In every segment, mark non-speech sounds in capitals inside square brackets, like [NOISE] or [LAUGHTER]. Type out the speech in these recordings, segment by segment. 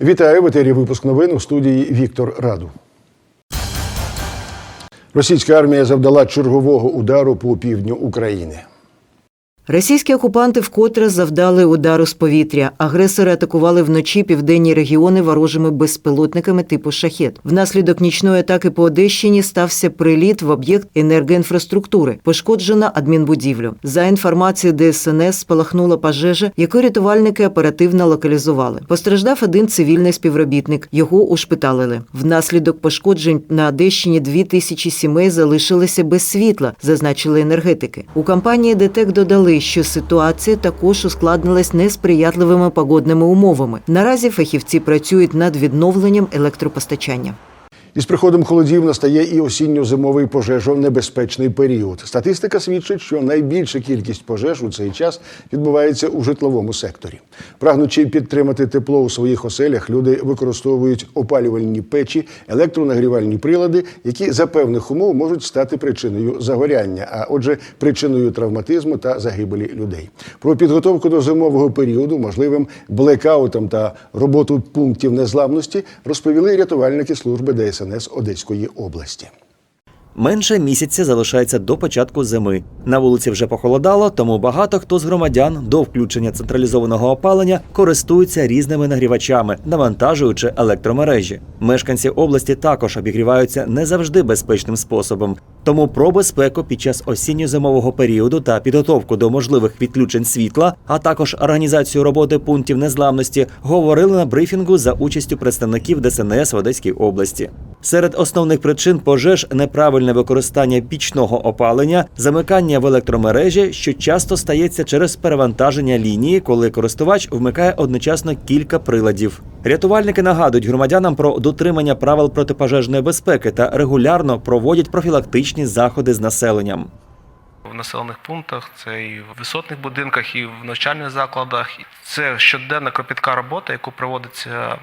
Вітаю в етері випуск новин у студії Віктор Раду. Російська армія завдала чергового удару по півдню України. Російські окупанти вкотре завдали удару з повітря. Агресори атакували вночі південні регіони ворожими безпілотниками типу шахет. Внаслідок нічної атаки по Одещині стався приліт в об'єкт енергоінфраструктури. Пошкоджена адмінбудівлю. За інформацією ДСНС спалахнула пожежа, яку рятувальники оперативно локалізували. Постраждав один цивільний співробітник. Його ушпиталили. Внаслідок пошкоджень на Одещині дві тисячі сімей залишилися без світла, зазначили енергетики. У компанії ДТЕК додали, що ситуація також ускладнилась несприятливими погодними умовами. Наразі фахівці працюють над відновленням електропостачання. Із приходом холодів настає і осінньо-зимовий пожежонебезпечний період. Статистика свідчить, що найбільша кількість пожеж у цей час відбувається у житловому секторі. Прагнучи підтримати тепло у своїх оселях, люди використовують опалювальні печі, електронагрівальні прилади, які за певних умов можуть стати причиною загоряння, а отже, причиною травматизму та загибелі людей. Про підготовку до зимового періоду, можливим блекаутом та роботу пунктів незламності розповіли рятувальники служби ДСНС Одеської області. Менше місяця залишається до початку зими. На вулиці вже похолодало, тому багато хто з громадян до включення централізованого опалення користуються різними нагрівачами, навантажуючи електромережі. Мешканці області також обігріваються не завжди безпечним способом. Тому про безпеку під час осінньо-зимового періоду та підготовку до можливих відключень світла, а також організацію роботи пунктів незламності говорили на брифінгу за участю представників ДСНС в Одеській області. Серед основних причин пожеж неправильне використання пічного опалення, замикання в електромережі, що часто стається через перевантаження лінії, коли користувач вмикає одночасно кілька приладів. Рятувальники нагадують громадянам про дотримання правил протипожежної безпеки та регулярно проводять профілактичні заходи з населенням. в населених пунктах, це і в висотних будинках, і в навчальних закладах. Це щоденна кропітка робота, яку проводиться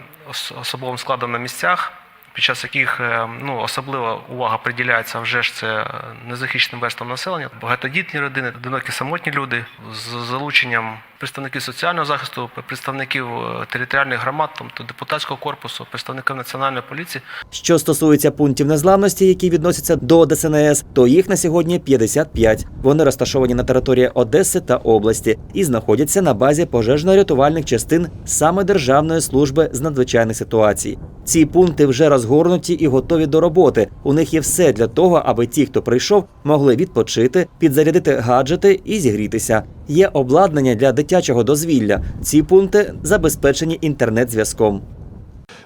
особовим складом на місцях, під час яких е, ну, особлива увага приділяється вже ж це е, незахищеним верствам населення, багатодітні родини, одинокі самотні люди з залученням представників соціального захисту, представників е, територіальних громад, тобто депутатського корпусу, представників національної поліції. Що стосується пунктів незламності, які відносяться до ДСНС, то їх на сьогодні 55. Вони розташовані на території Одеси та області і знаходяться на базі пожежно-рятувальних частин саме Державної служби з надзвичайних ситуацій. Ці пункти вже розгорнуті і готові до роботи. У них є все для того, аби ті, хто прийшов, могли відпочити, підзарядити гаджети і зігрітися. Є обладнання для дитячого дозвілля. Ці пункти забезпечені інтернет-зв'язком.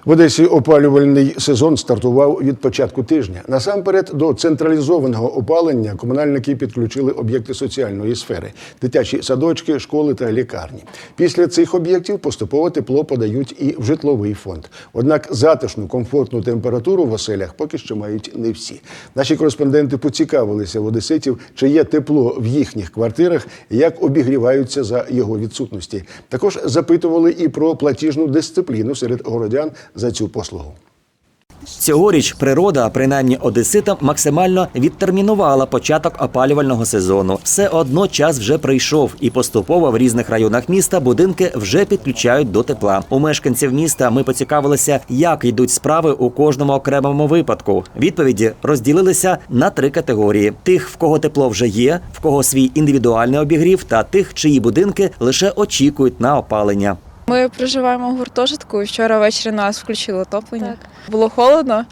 В Одесі опалювальний сезон стартував від початку тижня. Насамперед, до централізованого опалення комунальники підключили об'єкти соціальної сфери: дитячі садочки, школи та лікарні. Після цих об'єктів поступово тепло подають і в житловий фонд. Однак затишну, комфортну температуру в оселях поки що мають не всі. Наші кореспонденти поцікавилися в одеситів, чи є тепло в їхніх квартирах, як обігріваються за його відсутності. Також запитували і про платіжну дисципліну серед городян за цю послугу. Цьогоріч природа, принаймні одеситам, максимально відтермінувала початок опалювального сезону. Все одно час вже прийшов, і поступово в різних районах міста будинки вже підключають до тепла. У мешканців міста ми поцікавилися, як йдуть справи у кожному окремому випадку. Відповіді розділилися на три категорії: тих, в кого тепло вже є, в кого свій індивідуальний обігрів, та тих, чиї будинки лише очікують на опалення. Ми проживаємо в гуртожитку, і вчора ввечері нас включили отоплення. Було холодно,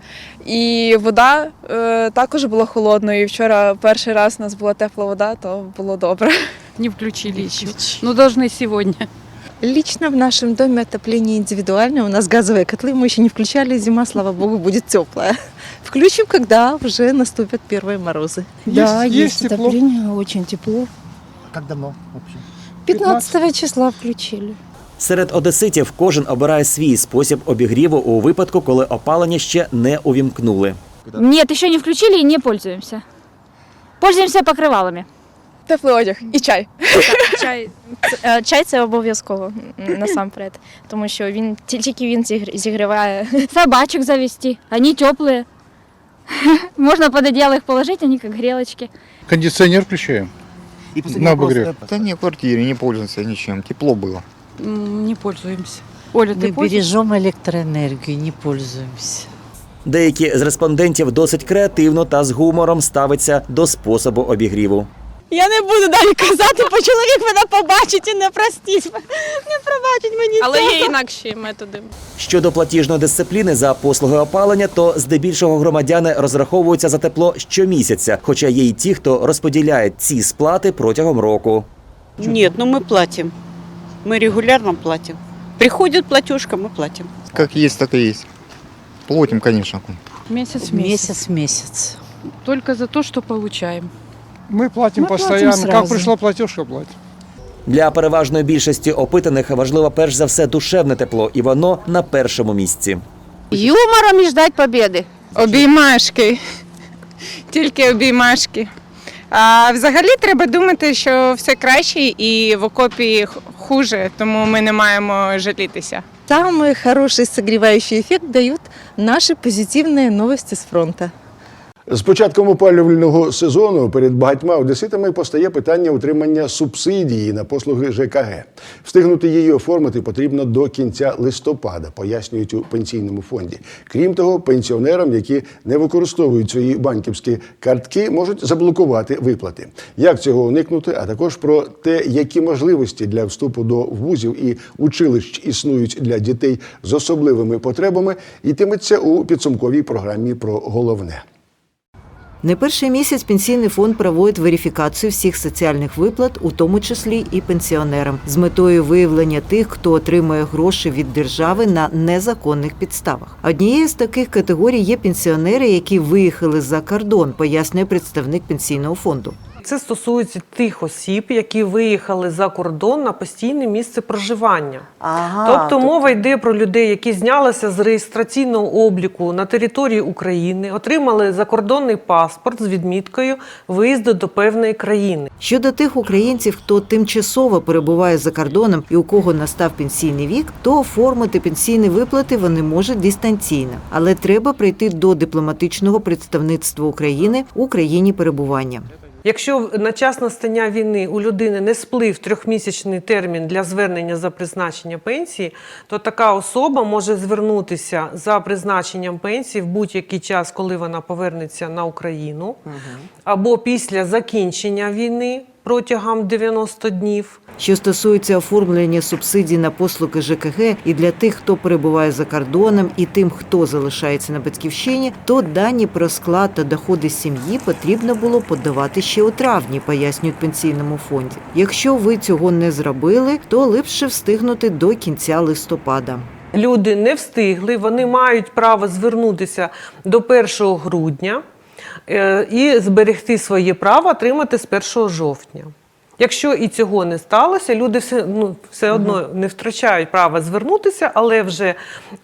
і вода е, також була холодною. І вчора перший раз у нас була тепла вода, то було добре. не включили еще. Но должны сегодня. Лично в нашем доме отопление индивидуальное. У нас газовые котлы мы еще не включали. Зима, слава богу, будет теплая. Включим, когда уже наступят первые морозы. да, есть есть, тепло. отопление, очень тепло. Как давно вообще? 15 числа включили. Серед одеситів кожен обирає свій спосіб обігріву у випадку, коли опалення ще не увімкнули. Нет, еще не включили и не пользуемся. Пользуемся покрывалами. Теплий одяг і чай. Чай, це- чай це обов'язково м, насамперед, тому що він тільки він зігр- зігріває. Собачек завести. Они теплые. [LAUGHS] Можно под одеяло их положить, они как грелочки. Кондиционер включаем. На обогрев. Да не в квартире, не пользуемся ничем. Тепло было. М, Не пользуемся. Оля, Мы ты пользуешься? бережем электроэнергию, не пользуемся. Деякі з респондентів досить креативно та з гумором ставиться до способу обігріву. Я не буду далі казати, бо чоловік мене побачить і не простить. Не пробачить мені. Але є інакші методи. Щодо платіжної дисципліни за послуги опалення, то здебільшого громадяни розраховуються за тепло щомісяця, хоча є й ті, хто розподіляє ці сплати протягом року. Нет, ну мы платим. Мы регулярно платим. Приходит платежка, мы платим. Как есть, так и есть. Платим, конечно. Месяц в месяц. Месяц в месяц. Только за то, что получаем. Мы платим Мы платим постоянно. сразу. как пришла платежка, платим. Для переважної більшості опитаних важливо перш за все душевне тепло, і воно на першому місці. Юмором и ждать победы. Обіймашки. Тільки обіймашки. А взагалі треба думати, що все краще і в окопі х- хуже, тому ми не маємо жалітися. Самый хороший согревающий эффект дают наши позитивные новости с фронта. З початком опалювального сезону перед багатьма одеситами постає питання отримання субсидії на послуги ЖКГ. Встигнути її оформити потрібно до кінця листопада, пояснюють у пенсійному фонді. Крім того, пенсіонерам, які не використовують свої банківські картки, можуть заблокувати виплати. Як цього уникнути? А також про те, які можливості для вступу до вузів і училищ існують для дітей з особливими потребами, йтиметься у підсумковій програмі про головне. Не перший місяць пенсійний фонд проводить верифікацію всіх соціальних виплат, у тому числі і пенсіонерам, з метою виявлення тих, хто отримує гроші від держави на незаконних підставах. Однією з таких категорій є пенсіонери, які виїхали за кордон, пояснює представник пенсійного фонду. Це стосується тих осіб, які виїхали за кордон на постійне місце проживання. тобто мова йде про людей, які знялися з реєстраційного обліку на території України, отримали закордонний паспорт з відміткою виїзду до певної країни. Щодо тих українців, хто тимчасово перебуває за кордоном і у кого настав пенсійний вік, то оформити пенсійні виплати вони можуть дистанційно, але треба прийти до дипломатичного представництва України у країні перебування. Якщо на час настання війни у людини не сплив трьохмісячний термін для звернення за призначення пенсії, то така особа може звернутися за призначенням пенсії в будь-який час, коли вона повернеться на Україну, або після закінчення війни протягом 90 днів. Що стосується оформлення субсидій на послуги ЖКГ і для тих, хто перебуває за кордоном, і тим, хто залишається на батьківщині, то дані про склад та доходи сім'ї потрібно було подавати ще у травні, пояснюють пенсійному фонді. Якщо ви цього не зробили, то липше встигнути до кінця листопада. Люди не встигли, вони мають право звернутися до 1 грудня і зберегти своє право отримати з 1 жовтня. Якщо і цього не сталося, люди все, ну, все одно не втрачають права звернутися, але вже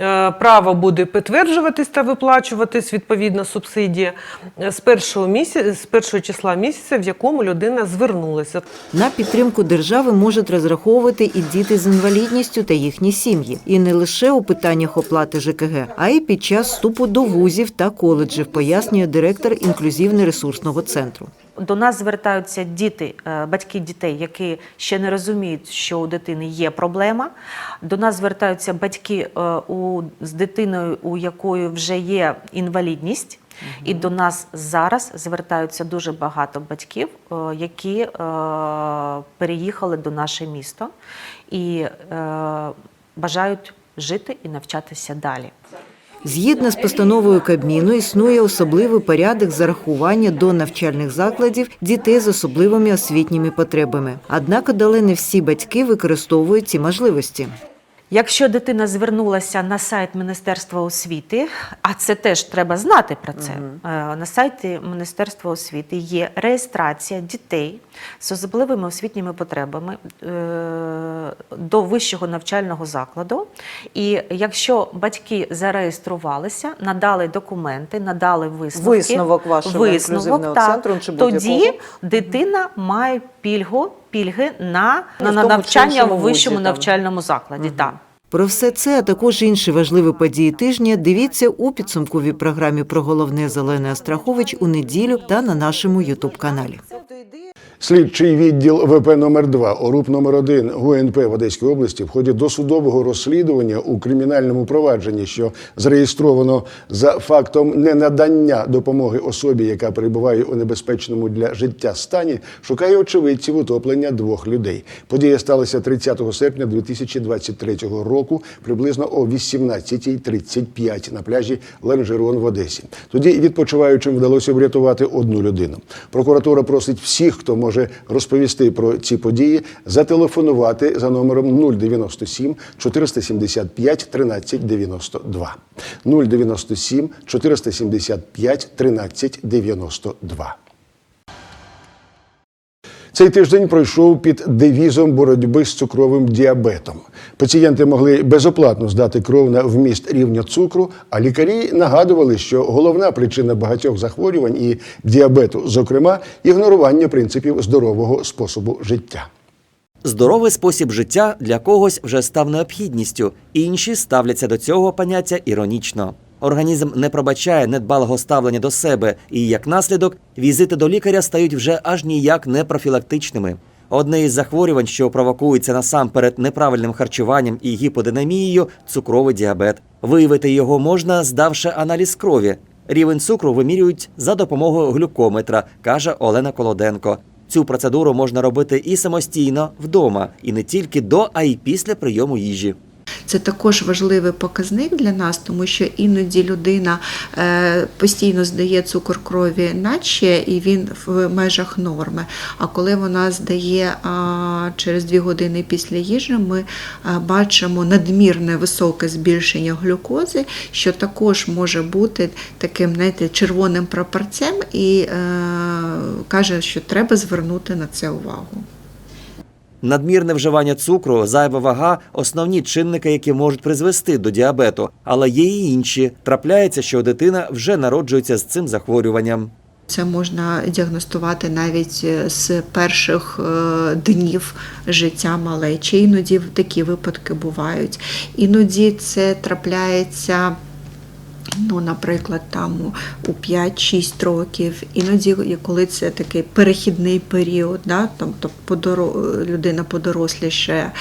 е, право буде підтверджуватись та виплачуватись відповідна субсидія е, з першого місяця, з першого числа місяця, в якому людина звернулася. На підтримку держави можуть розраховувати і діти з інвалідністю та їхні сім'ї, і не лише у питаннях оплати ЖКГ, а й під час вступу до вузів та коледжів, пояснює директор інклюзивно-ресурсного центру. До нас звертаються діти, е, батьки дітей, які ще не розуміють, що у дитини є проблема. До нас звертаються батьки е, у, з дитиною, у якої вже є інвалідність. І до нас зараз звертаються дуже багато батьків, е, які е, переїхали до наше місто і е, бажають жити і навчатися далі. Згідно з постановою Кабміну, існує особливий порядок зарахування до навчальних закладів дітей з особливими освітніми потребами. Однак, але не всі батьки використовують ці можливості. Якщо дитина звернулася на сайт Міністерства освіти, а це теж треба знати про це. е, На сайті Міністерства освіти є реєстрація дітей з особливими освітніми потребами е, до вищого навчального закладу. І якщо батьки зареєструвалися, надали документи, надали висновки, Висновок вашого інклюзивного так, центру чи тоді дитина має пільгу, пільги на, на, на навчання в вищому вузі, там. навчальному закладі. Так. Про все це, а також інші важливі події тижня дивіться у підсумковій програмі про головне Зелене Астрахович у неділю та на нашому Ютуб каналі. Слідчий відділ ВП номер 2 ОРУП номер 1 ГУНП в Одеській області в ході досудового розслідування у кримінальному провадженні, що зареєстровано за фактом ненадання допомоги особі, яка перебуває у небезпечному для життя стані, шукає очевидців утоплення двох людей. Подія сталася 30 серпня 2023 року, приблизно о 18.35 на пляжі Ланжерон в Одесі. Тоді відпочиваючим вдалося врятувати одну людину. Прокуратура просить всіх, хто може розповісти про ці події, зателефонувати за номером 097 475 1392. 097 475 1392. Цей тиждень пройшов під девізом боротьби з цукровим діабетом. Пацієнти могли безоплатно здати кров на вміст рівня цукру, а лікарі нагадували, що головна причина багатьох захворювань і діабету, зокрема, ігнорування принципів здорового способу життя. Здоровий спосіб життя для когось вже став необхідністю, інші ставляться до цього поняття іронічно. Організм не пробачає недбалого ставлення до себе, і як наслідок візити до лікаря стають вже аж ніяк не профілактичними. Одне із захворювань, що провокується насамперед неправильним харчуванням і гіподинамією – цукровий діабет. Виявити його можна, здавши аналіз крові. Рівень цукру вимірюють за допомогою глюкометра, каже Олена Колоденко. Цю процедуру можна робити і самостійно вдома, і не тільки до, а й після прийому їжі. Це також важливий показник для нас, тому що іноді людина е, постійно здає цукор крові наче, і він в межах норми. А коли вона здає через дві години після їжі, ми бачимо надмірне високе збільшення глюкози, що також може бути таким знаєте, червоним прапорцем, і е, каже, що треба звернути на це увагу. Надмірне вживання цукру, зайва вага основні чинники, які можуть призвести до діабету, але є і інші. Трапляється, що дитина вже народжується з цим захворюванням. Це можна діагностувати навіть е, з перших е, днів життя малечі. Іноді такі випадки бувають. Іноді це трапляється. Ну, наприклад, там у 5-6 років, іноді, коли це такий перехідний період, да, тобто подоро... людина подоросліше,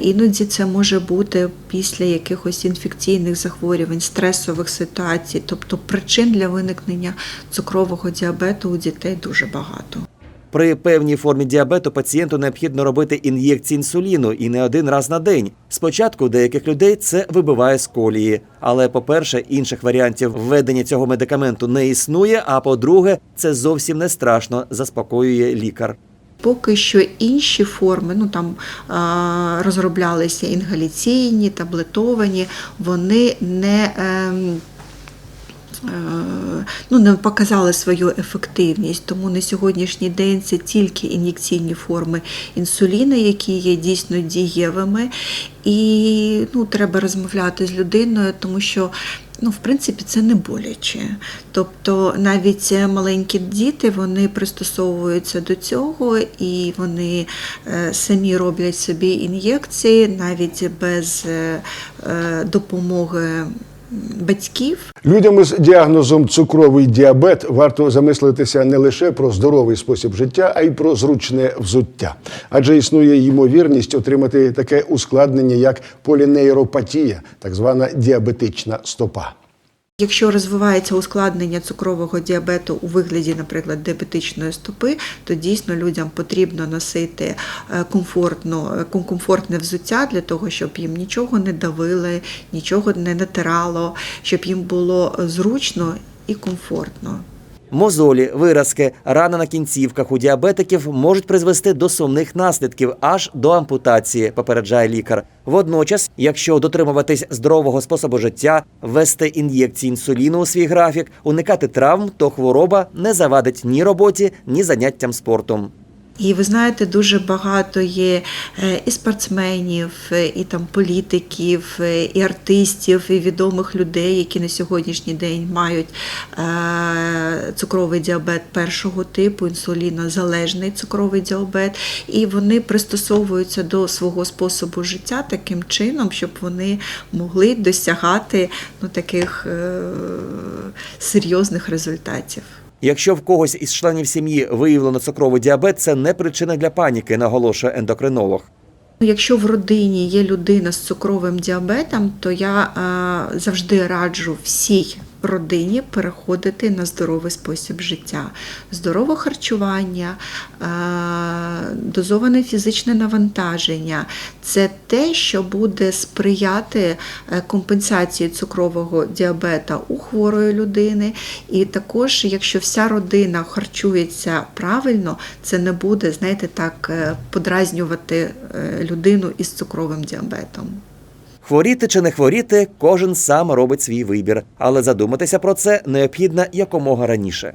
іноді це може бути після якихось інфекційних захворювань, стресових ситуацій, тобто причин для виникнення цукрового діабету у дітей дуже багато. При певній формі діабету пацієнту необхідно робити ін'єкції інсуліну і не один раз на день. Спочатку деяких людей це вибиває з колії. Але, по-перше, інших варіантів введення цього медикаменту не існує. А по-друге, це зовсім не страшно, заспокоює лікар. Поки що інші форми, ну там розроблялися інгаляційні, таблетовані, вони не. Е, Ну, не показали свою ефективність, тому на сьогоднішній день це тільки ін'єкційні форми інсуліну, які є дійсно дієвими, і ну, треба розмовляти з людиною, тому що ну, в принципі, це не боляче. Тобто навіть маленькі діти вони пристосовуються до цього і вони е, самі роблять собі ін'єкції навіть без е, допомоги батьків. Людям із діагнозом цукровий діабет варто замислитися не лише про здоровий спосіб життя, а й про зручне взуття. Адже існує ймовірність отримати таке ускладнення, як полінейропатія, так звана діабетична стопа. Якщо розвивається ускладнення цукрового діабету у вигляді, наприклад, діабетичної стопи, то дійсно людям потрібно носити е, комфортно, е, комфортне взуття для того, щоб їм нічого не давили, нічого не натирало, щоб їм було зручно і комфортно. Мозолі, виразки, рани на кінцівках у діабетиків можуть призвести до сумних наслідків аж до ампутації, попереджає лікар. Водночас, якщо дотримуватись здорового способу життя, ввести ін'єкції інсуліну у свій графік, уникати травм, то хвороба не завадить ні роботі, ні заняттям спортом. І ви знаєте, дуже багато є е, і спортсменів, е, і там політиків, е, і артистів, і відомих людей, які на сьогоднішній день мають цукровий діабет першого типу, інсулінозалежний цукровий діабет, і вони пристосовуються до свого способу життя таким чином, щоб вони могли досягати ну, таких серйозних результатів. Якщо в когось із членів сім'ї виявлено цукровий діабет, це не причина для паніки, наголошує ендокринолог. Якщо в родині є людина з цукровим діабетом, то я е, завжди раджу всій родині переходити на здоровий спосіб життя, здорове харчування, е, дозоване фізичне навантаження це те, що буде сприяти е, компенсації цукрового діабета у хворої людини. І також, якщо вся родина харчується правильно, це не буде, знаєте, так е, подразнювати людину із цукровим діабетом. Хворіти чи не хворіти, кожен сам робить свій вибір, але задуматися про це необхідно якомога раніше.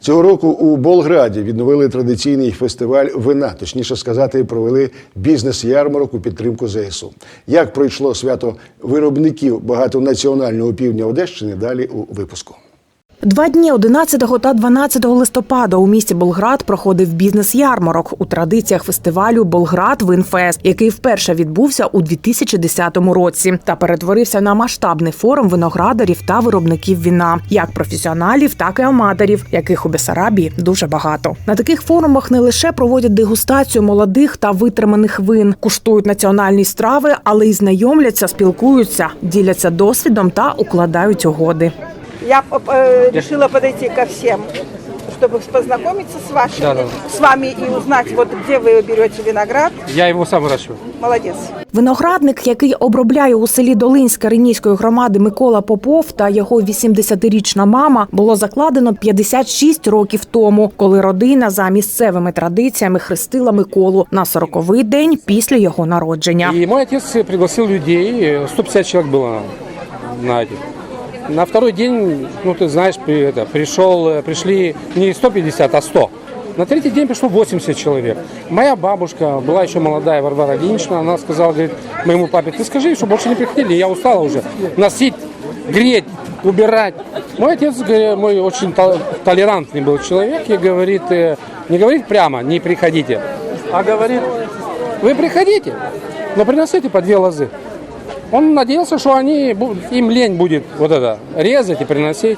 Цього року у Болграді відновили традиційний фестиваль вина, точніше сказати, провели бізнес-ярмарок у підтримку ЗСУ. Як пройшло свято виробників багатонаціонального півдня Одещини? Далі у випуску. Два дні 11 та 12 листопада у місті Болград проходив бізнес-ярмарок у традиціях фестивалю Болград Винфест, який вперше відбувся у 2010 році та перетворився на масштабний форум виноградарів та виробників віна, як професіоналів, так і аматорів, яких у Бесарабії дуже багато. На таких форумах не лише проводять дегустацію молодих та витриманих вин, куштують національні страви, але й знайомляться, спілкуються, діляться досвідом та укладають угоди. Я э, решила подойти ко всем, чтобы познакомиться с вашими, Да, да. с вами и узнать, вот где вы берете виноград. Я его сам выращиваю. Молодец. Виноградник, який обробляє у селі Долинська Ренійської громади Микола Попов та його 80-річна мама, було закладено 56 років тому, коли родина за місцевими традиціями хрестила Миколу на 40-й день після його народження. И мой отец пригласил людей, э, 150 человек было на этих. На второй день, ну ты знаешь, это, пришел, э, пришли не 150, а 100. На третий день пришло 80 человек. Моя бабушка была еще молодая, Варвара Ильинична, она сказала, говорит, моему папе, ты скажи, что больше не приходили, я устала уже носить, греть, убирать. Мой отец, говорит, мой очень тол- толерантный был человек, и говорит, э, не говорит прямо, не приходите, а говорит, вы приходите, но приносите по две лозы. Он надеялся, что они, бу- им лень будет вот это резать и приносить.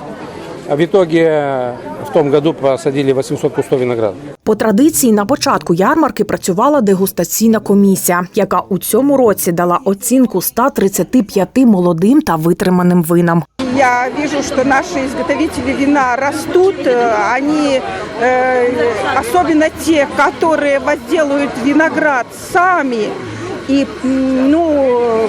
А в итоге э, в том году посадили 800 кустов винограда. По традиції на початку ярмарки працювала дегустаційна комісія, яка у цьому році дала оцінку 135 молодим та витриманим винам. Я вижу, что наши изготовители вина растут. э, Они, э, особенно те, которые возделывают виноград сами. И, ну,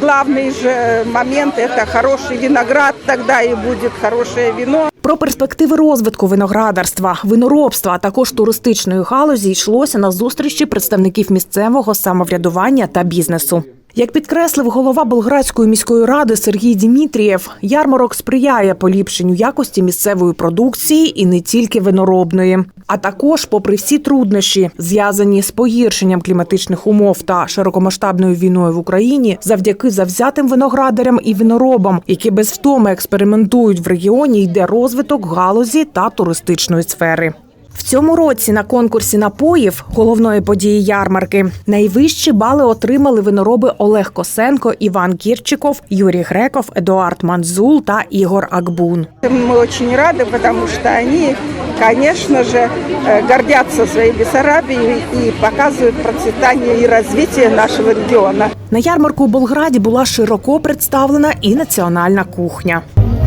главный же момент – это хороший виноград, тогда и будет хорошее вино. Про перспективи розвитку виноградарства, виноробства, а також туристичної галузі йшлося на зустрічі представників місцевого самоврядування та бізнесу. Як підкреслив голова Болградської міської ради Сергій Дімітрієв, ярмарок сприяє поліпшенню якості місцевої продукції і не тільки виноробної, а також, попри всі труднощі, зв'язані з погіршенням кліматичних умов та широкомасштабною війною в Україні, завдяки завзятим виноградарям і виноробам, які без втоми експериментують в регіоні, йде розвиток галузі та туристичної сфери. В цьому році на конкурсі напоїв головної події ярмарки найвищі бали отримали винороби Олег Косенко, Іван Кірчиков, Юрій Греков, Едуард Манзул та Ігор Акбун. Мы очень рады, потому что они, конечно же, э, гордятся своей Бессарабией и показывают процветание и развитие нашего региона. На ярмарку у Болграді була широко представлена і національна кухня.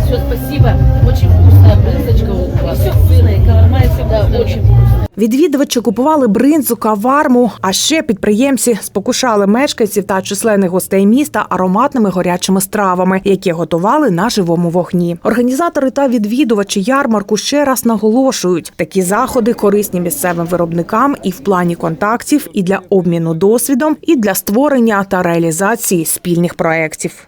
Все, спасибо. Очень вкусная Відвідувачі купували бринзу, каварму, а ще підприємці спокушали мешканців та численних гостей міста ароматними горячими стравами, які готували на живому вогні. Організатори та відвідувачі ярмарку ще раз наголошують, такі заходи корисні місцевим виробникам і в плані контактів, і для обміну досвідом, і для створення та реалізації спільних проєктів.